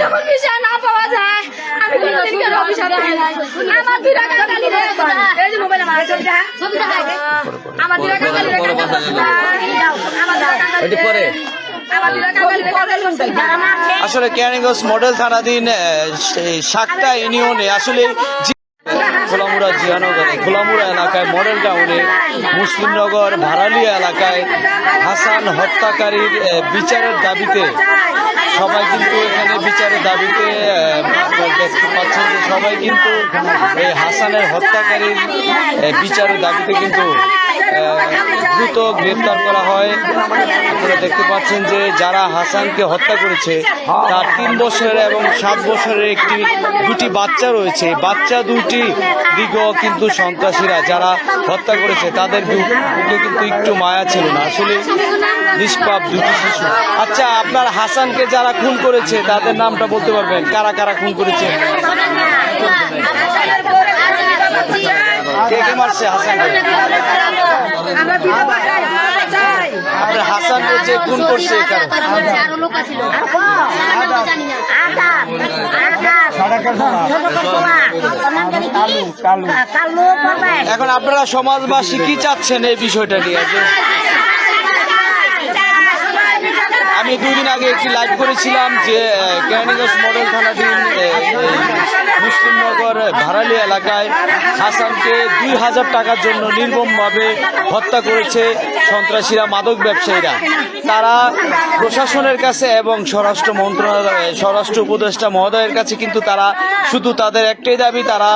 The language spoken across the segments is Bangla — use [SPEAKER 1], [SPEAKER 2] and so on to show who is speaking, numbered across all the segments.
[SPEAKER 1] যখন না পাওয়া যায় আমি কোনোদিন কেন আমার দুই টাকা কালি রে এই যে মোবাইল আমার ছবিটা ছবিটা আমার দুই টাকা কালি রে আমার দুই টাকা কালি
[SPEAKER 2] ওইটা
[SPEAKER 1] আমার দুই টাকা কালি রে
[SPEAKER 3] আসলে কেরানীগঞ্জ মডেল থানাধীন সাতটা ইউনিয়নে আসলে খোলামুড়া জিয়ানগর খোলামুড়া এলাকায় মডেল টাউনে মুসলিমনগর ভাড়ালিয়া এলাকায় হাসান হত্যাকারীর বিচারের দাবিতে সবাই কিন্তু এখানে বিচারের দাবিতে দেখতে পাচ্ছেন যে সবাই কিন্তু এই হাসানের হত্যাকারীর বিচারের দাবিতে কিন্তু দ্রুত গ্রেপ্তার করা হয়। দেখতে পাচ্ছেন যে যারা হাসানকে হত্যা করেছে, তার তিন বছরের এবং সাত বছরের একটি, দুটি বাচ্চা রয়েছে। বাচ্চা দুটি দিকেও কিন্তু সন্ত্রাসীরা যারা হত্যা করেছে, তাদের কিন্তু একটু মায়া ছিল না। আসলে নিষ্পাপ দুটি শিশু। আচ্ছা আপনার হাসানকে যারা খুন করেছে, তাদের নামটা বলতে পারবেন? কারা কারা খুন করেছে? কে কে মারছে হাসানকে? আপনার হাসানকে যে খুন করছে এ কারণে
[SPEAKER 4] আরও লোক আছিল জানি না
[SPEAKER 3] এখন আপনারা সমাজবাসী কি চাচ্ছেন এই বিষয়টা নিয়ে আমি দুদিন আগে একটি লাইভ করেছিলাম যে কেরানীগঞ্জ মডেল থানাধীন মুসলিমনগর ভাড়ালি এলাকায় হাসানকে দুই হাজার টাকার জন্য নির্মমভাবে হত্যা করেছে। সন্ত্রাসীরা, মাদক ব্যবসায়ীরা, তারা প্রশাসনের কাছে এবং স্বরাষ্ট্র মন্ত্রণালয়, স্বরাষ্ট্র উপদেষ্টা মহোদয়ের কাছে কিন্তু তারা শুধু তাদের একটাই দাবি, তারা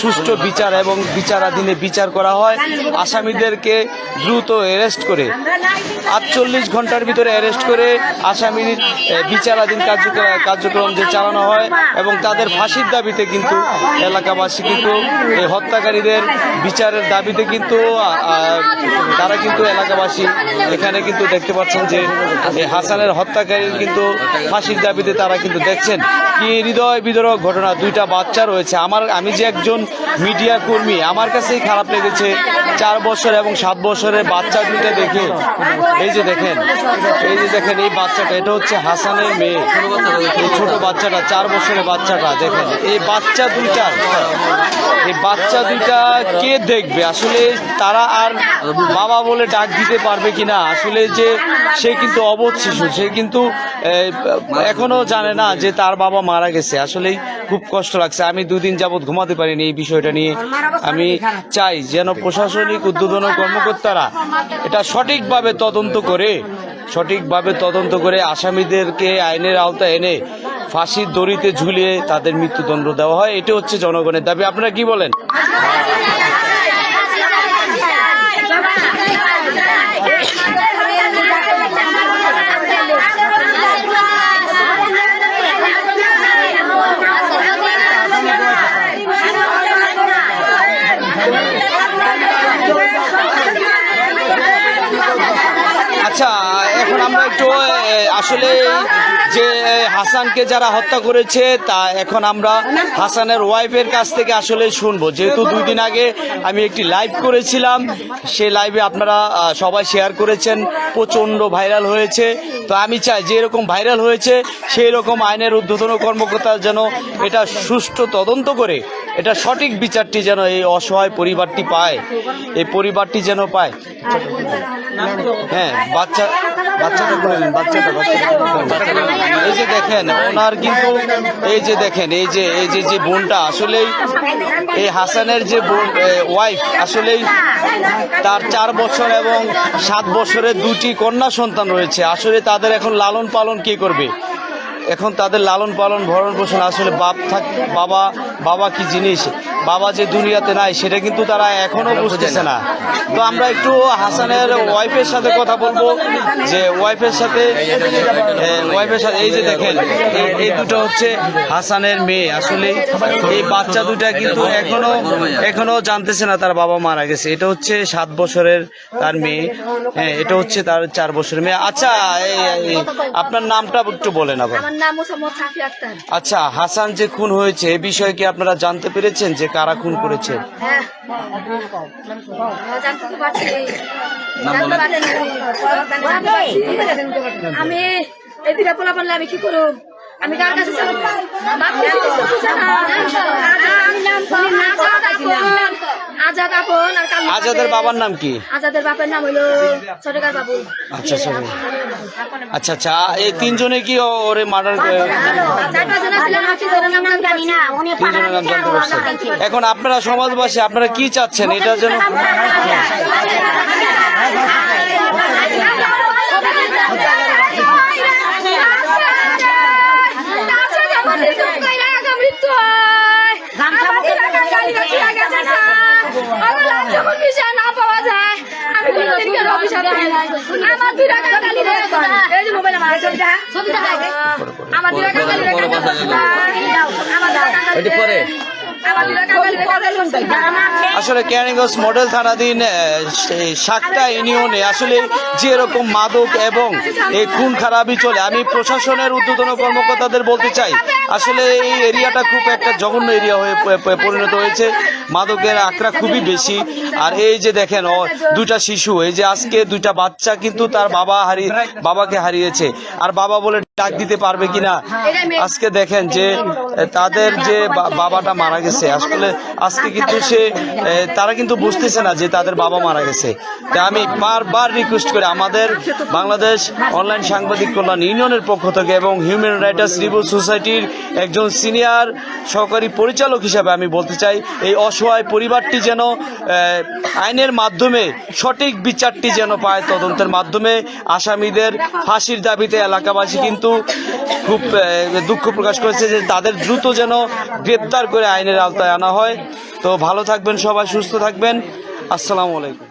[SPEAKER 3] সুষ্ঠু বিচার এবং বিচারাধীনে বিচার করা হয়। আসামিদেরকে দ্রুত অ্যারেস্ট করে, আটচল্লিশ ঘণ্টার ভিতরে অ্যারেস্ট করে আসামির বিচারাধীন কার্যক্রম যে চালানো হয় এবং তাদের ফাঁসির দাবিতে কিন্তু এলাকাবাসী কিন্তু হত্যাকারীদের বিচারের দাবিতে কিন্তু তারা কিন্তু এলাকাবাসী এখানে কিন্তু দেখতে পাচ্ছেন যে হাসানের হত্যাকারীর কিন্তু ফাঁসির দাবিতে তারা কিন্তু দেখছেন কি হৃদয় বিদরক ঘটনা। দুইটা বাচ্চা রয়েছে। আমার, আমি যে একজন মিডিয়া কর্মী, আমার কাছেই খারাপ লেগেছে চার বছর এবং সাত বছরের বাচ্চা দুইটা দেখে। এই যে দেখেন, এই যে দেখেন, এই বাচ্চাটা, এটা হচ্ছে হাসানের মেয়ে। এই ছোট বাচ্চাটা, চার বছরের বাচ্চাটা, দেখেন। এই বাচ্চা দুইটার এই বাচ্চা দুইটা কে দেখবে? আসলে তারা আর বাবা বলে ডাক দিতে পারবে কিনা? আসলে যে সে কিন্তু অবোধ শিশু, সে কিন্তু এখনও জানে না যে তার বাবা মারা গেছে। আসলেই খুব কষ্ট লাগছে। আমি দুদিন যাবৎ ঘুমাতে পারিনি এই বিষয়টা নিয়ে। আমি চাই যেন প্রশাসনিক উদ্বোধন কর্মকর্তারা এটা সঠিকভাবে তদন্ত করে, সঠিকভাবে তদন্ত করে আসামিদেরকে আইনের আওতায় এনে ফাঁসির দড়িতে ঝুলিয়ে তাদের মৃত্যুদণ্ড দেওয়া হয়। এটা হচ্ছে জনগণের দাবি। আপনারা কি বলেন? আমরা একটু আসলে যে হাসানকে যারা হত্যা করেছে, তা এখন আমরা হাসানের ওয়াইফের কাছ থেকে আসলে শুনব। যেহেতু দুই দিন আগে আমি একটি লাইভ করেছিলাম, সে লাইভে আপনারা সবাই শেয়ার করেছেন, প্রচণ্ড ভাইরাল হয়েছে। তো আমি চাই, যে এরকম ভাইরাল হয়েছে, সেই রকম আইনের ঊর্ধ্বতন কর্মকর্তা যেন এটা সুষ্ঠু তদন্ত করে, এটা সঠিক বিচারটি যেন এই অসহায় পরিবারটি পায়, এই পরিবারটি যেন পায়। হ্যাঁ বাচ্চা এই যে দেখেন, ওনার কিন্তু এই যে দেখেন, এই যে এই যে যে বোনটা আসলেই হাসানের যে বোন ওয়াইফ আসলেই তার চার বছর এবং সাত বছরের দুটি কন্যা সন্তান রয়েছে। আসলে তাদের এখন লালন পালন কে করবে? এখন তাদের লালন পালন ভরণ পোষণ আসলে বাপ থাক বাবা বাবা কি জিনিস? বাবা যে দুনিয়াতে নাই সেটা কিন্তু তারা এখনও বুঝতেছে না। তো আমরা একটু হাসানের ওয়াইফের সাথে কথা বলব। যে ওয়াইফের সাথে ওয়াইফের সাথে এই যে দেখেন এই- দুটো হচ্ছে হাসানের মেয়ে। আসলে এই বাচ্চা দুটা কিন্তু এখনও এখনও জানতেছে না তার বাবা মারা গেছে। এটা হচ্ছে সাত বছরের তার মেয়ে। হ্যাঁ এটা হচ্ছে তার চার বছরের মেয়ে। আচ্ছা এই- আপনার নামটা একটু বলেন আবার।
[SPEAKER 1] নাম মোসাম্মদ সাফি আক্তার।
[SPEAKER 3] আচ্ছা হাসান যে খুন হয়েছে এ বিষয়ে কি আপনারা জানতে পেরেছেন যে কারা খুন করেছে?
[SPEAKER 1] হ্যাঁ। জানতে পারছি। জানতে পারছি। আমি এই দুটা পোলা পারলে আমি কি করব আমি কার কাছে বাপু আজাদ আপন আর কালু
[SPEAKER 3] আজাদের বাবার নাম কি?
[SPEAKER 1] আজাদের বাবার নাম হলো সরকার বাবু।
[SPEAKER 3] আচ্ছা আচ্ছা। আচ্ছা আচ্ছা। এই তিনজনে কি ও- ওরে মার্ডার এখন আপনারা সমাজবাসী আপনারা কি চাচ্ছেন? এটা যেন
[SPEAKER 1] মৃত্যু হয় আমার এলাকার কালীগঞ্জ এলাকা চাচা। আমার লাশ যখন বিষয় না পাওয়া যায়, আমি কোনোদিন কেন অভিশাপ পাই নাই। আমার দুই টাকার কালি রে। এই যে মোবাইল আমার ছবি দেখা। ছবি দেখা। আমার দুই টাকার কালি রে কাজে করছি না। আমার দুই টাকার কালি রে। আমার দুই টাকার কালি রে কাজে করছি না।
[SPEAKER 3] আসলে ক্যানিগঞ্জ মডেল থানাধীন সেই সাতটা ইউনিয়নে আসলে যে এরকম মাদক এবং এই খুন খারাপই চলে। আমি প্রশাসনের উদ্বোধন কর্মকর্তাদের বলতে চাই আসলে এই এরিয়াটা খুব একটা জঘন্য এরিয়া হয়ে পরিণত হয়েছে। মাদকের আঁকড়া খুবই বেশি। আর এই যে দেখেন, ও দুইটা শিশু, এই যে আজকে দুইটা বাচ্চা কিন্তু তার বাবা হারিয়ে, বাবাকে হারিয়েছে। আর বাবা বলে ডাক দিতে পারবে কিনা? আজকে দেখেন যে, তাদের যে বাবাটা মারা গেছে। আসলে আজকে কিন্তু সে তারা কিন্তু বুঝতেছে না যে তাদের বাবা মারা গেছে। তাই আমি বারবার রিকোয়েস্ট করি, আমাদের বাংলাদেশ অনলাইন সাংবাদিক কল্যাণ ইউনিয়নের পক্ষ থেকে এবং হিউম্যান রাইটার্স রিভিউ সোসাইটির একজন সিনিয়র সহকারী পরিচালক হিসাবে আমি বলতে চাই, এই অসহায় পরিবারটি যেন আইনের মাধ্যমে, সঠিক বিচারটি যেন পায় তদন্তের মাধ্যমে। আসামিদের ফাঁসির দাবিতে এলাকাবাসী কিন্তু খুব দুঃখ প্রকাশ করেছে যে তাদের দ্রুত যেন গ্রেপ্তার করে আইনের আওতায় আনা হয়। তো ভালো থাকবেন সবাই, সুস্থ থাকবেন। আসসালামু আলাইকুম।